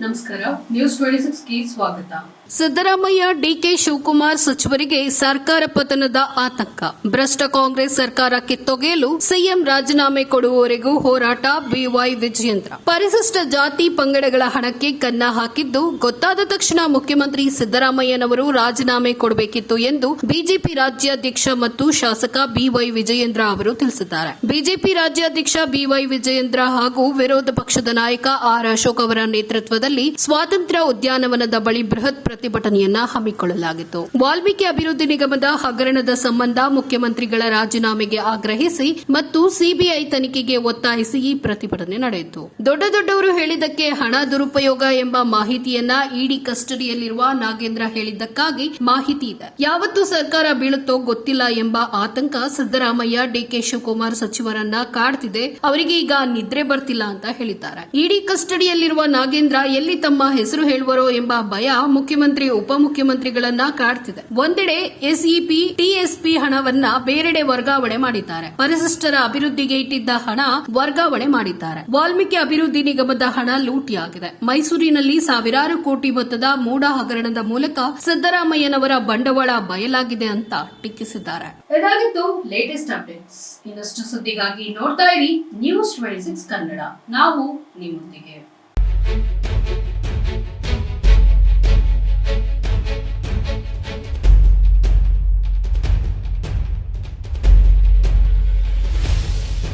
ನಮಸ್ಕಾರ. News twenty ಸ್ವಾಗತ. Siddaramaiah, DK Shivakumar ಸಚಿವರಿಗೆ ಸರ್ಕಾರ ಪತನದ ಆತಂಕ. ಭ್ರಷ್ಟ ಕಾಂಗ್ರೆಸ್ ಸರ್ಕಾರ ಕಿತ್ತೊಗೆಯಲು ಸಿಎಂ ರಾಜೀನಾಮೆ ಕೊಡುವವರೆಗೂ ಹೋರಾಟ, ಬಿವೈ ವಿಜಯೇಂದ್ರ. ಪರಿಶಿಷ್ಟ ಜಾತಿ ಪಂಗಡಗಳ ಹಣಕ್ಕೆ ಕನ್ನ ಹಾಕಿದ್ದು, ಗೊತ್ತಾದ ತಕ್ಷಣ ಮುಖ್ಯಮಂತ್ರಿ ಸಿದ್ದರಾಮಯ್ಯನವರು ರಾಜೀನಾಮೆ ಕೊಡಬೇಕಿತ್ತು ಎಂದು ಬಿಜೆಪಿ ರಾಜ್ಯಾಧ್ಯಕ್ಷ ಮತ್ತು ಶಾಸಕ ಬಿವೈ ವಿಜಯೇಂದ್ರ ಅವರು ತಿಳಿಸಿದ್ದಾರೆ. ಬಿಜೆಪಿ ರಾಜ್ಯಾಧ್ಯಕ್ಷ ಬಿವೈ ವಿಜಯೇಂದ್ರ ಹಾಗೂ ವಿರೋಧ ಪಕ್ಷದ ನಾಯಕ ಆರ್. ಅಶೋಕ್ ಅವರ ನೇತೃತ್ವದಲ್ಲಿ ಸ್ವಾತಂತ್ರ್ಯ ಉದ್ಯಾನವನದ ಬಳಿ ಬೃಹತ್ ಪ್ರತಿಭಟನೆಯನ್ನ ಹಮ್ಮಿಕೊಳ್ಳಲಾಗಿತ್ತು. ವಾಲ್ಮೀಕಿ ಅಭಿವೃದ್ಧಿ ನಿಗಮದ ಹಗರಣದ ಸಂಬಂಧ ಮುಖ್ಯಮಂತ್ರಿಗಳ ರಾಜೀನಾಮೆಗೆ ಆಗ್ರಹಿಸಿ ಮತ್ತು ಸಿಬಿಐ ತನಿಖೆಗೆ ಒತ್ತಾಯಿಸಿ ಈ ಪ್ರತಿಭಟನೆ ನಡೆಯಿತು. ದೊಡ್ಡ ದೊಡ್ಡವರು ಹೇಳಿದ್ದಕ್ಕೆ ಹಣ ದುರುಪಯೋಗ ಎಂಬ ಮಾಹಿತಿಯನ್ನ ಇಡಿ ಕಸ್ಟಡಿಯಲ್ಲಿರುವ ನಾಗೇಂದ್ರ ಹೇಳಿದ್ದಕ್ಕಾಗಿ ಮಾಹಿತಿ ಇದೆ. ಯಾವತ್ತು ಸರ್ಕಾರ ಬೀಳುತ್ತೋ ಗೊತ್ತಿಲ್ಲ ಎಂಬ ಆತಂಕ ಸಿದ್ದರಾಮಯ್ಯ, ಡಿಕೆ ಶಿವಕುಮಾರ್ ಸಚಿವರನ್ನ ಕಾಡ್ತಿದೆ. ಅವರಿಗೆ ಈಗ ನಿದ್ರೆ ಬರ್ತಿಲ್ಲ ಅಂತ ಹೇಳಿದ್ದಾರೆ. ಇಡಿ ಕಸ್ಟಡಿಯಲ್ಲಿರುವ ನಾಗೇಂದ್ರ ಎಲ್ಲಿ ತಮ್ಮ ಹೆಸರು ಹೇಳುವರೋ ಎಂಬ ಭಯ ಮುಖ್ಯಮಂತ್ರಿ, ಉಪಮುಖ್ಯಮಂತ್ರಿಗಳನ್ನ ಕಾಡ್ತಿದೆ. ಒಂದೆಡೆ ಎಸ್ಇಪಿ, ಟಿಎಸ್ಪಿ ಹಣವನ್ನ ಬೇರೆಡೆ ವರ್ಗಾವಣೆ ಮಾಡಿದ್ದಾರೆ. ಪರಿಶಿಷ್ಟರ ಅಭಿವೃದ್ಧಿಗೆ ಇಟ್ಟಿದ್ದ ಹಣ ವರ್ಗಾವಣೆ ಮಾಡಿದ್ದಾರೆ. ವಾಲ್ಮೀಕಿ ಅಭಿವೃದ್ಧಿ ನಿಗಮದ ಹಣ ಲೂಟಿಯಾಗಿದೆ. ಮೈಸೂರಿನಲ್ಲಿ ಸಾವಿರಾರು ಕೋಟಿ ಮೊತ್ತದ ಮೂಡ ಹಗರಣದ ಮೂಲಕ ಸಿದ್ದರಾಮಯ್ಯನವರ ಬಂಡವಾಳ ಬಯಲಾಗಿದೆ ಅಂತ ಟೀಕಿಸಿದ್ದಾರೆ. ಇದಾಗಿತ್ತು ಲೇಟೆಸ್ಟ್ ಅಪ್ಡೇಟ್ಸ್ ಇನ್ನಷ್ಟು ಸುದ್ದಿಗಾಗಿ ನೋಡ್ತಾ ಇರಿ ನ್ಯೂಸ್ ಟ್ವೆಂಟಿ ಸಿಕ್ಸ್ ಕನ್ನಡ. ನಾವು ನಿಮ್ಮೊಂದಿಗೆ. Thank you.